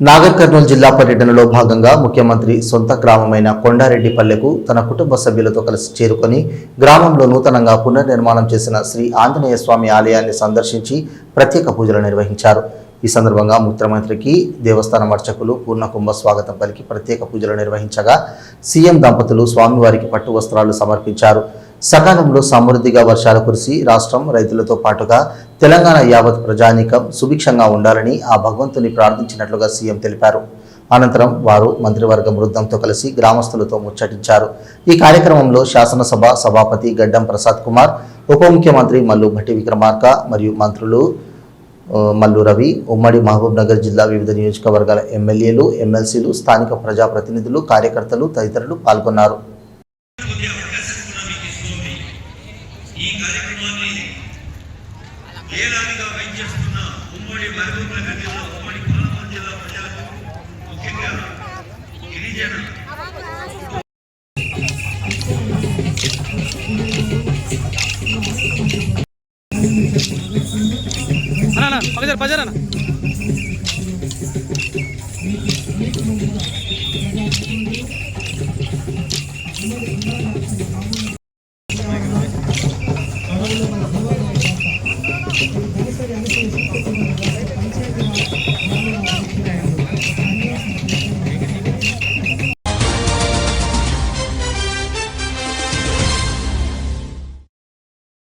నాగర్ కర్నూలు జిల్లా పర్యటనలో భాగంగా ముఖ్యమంత్రి సొంత గ్రామమైన కొండారెడ్డిపల్లెకు తన కుటుంబ సభ్యులతో కలిసి చేరుకొని గ్రామంలో నూతనంగా పునర్నిర్మాణం చేసిన శ్రీ ఆంజనేయ స్వామి ఆలయాన్ని సందర్శించి ప్రత్యేక పూజలు నిర్వహించారు. ఈ సందర్భంగా ముఖ్యమంత్రికి దేవస్థానం అర్చకులు పూర్ణ కుంభ స్వాగతం పలికి ప్రత్యేక పూజలు నిర్వహించగా సీఎం దంపతులు స్వామివారికి పట్టు వస్త్రాలు సమర్పించారు. సకాలంలో సమృద్ధిగా వర్షాలు కురిసి రాష్ట్రం రైతులతో పాటుగా తెలంగాణ యావత్ ప్రజానీకం సుభిక్షంగా ఉండాలని ఆ భగవంతుని ప్రార్థించినట్లుగా సీఎం తెలిపారు. అనంతరం వారు మంత్రివర్గ బృందంతో కలిసి గ్రామస్తులతో ముచ్చటించారు. ఈ కార్యక్రమంలో శాసనసభ సభాపతి గడ్డం ప్రసాద్ కుమార్ ఉప ముఖ్యమంత్రి మల్లు భట్టి విక్రమార్క మరియు మంత్రులు మల్లు రవి ఉమ్మడి మహబూబ్నగర్ జిల్లా వివిధ నియోజకవర్గాల ఎమ్మెల్యేలు ఎమ్మెల్సీలు స్థానిక ప్రజాప్రతినిధులు కార్యకర్తలు తదితరులు పాల్గొన్నారు. ఈ కార్యక్రమాన్ని ఏడాదిగా వెయిట్ చేస్తున్న ఉమ్మడి మహబూబ్ జిల్లా ఉమ్మడి పాలమూరు జిల్లా ప్రజలకు ముఖ్యంగా గిరిజన అన్నా. yang.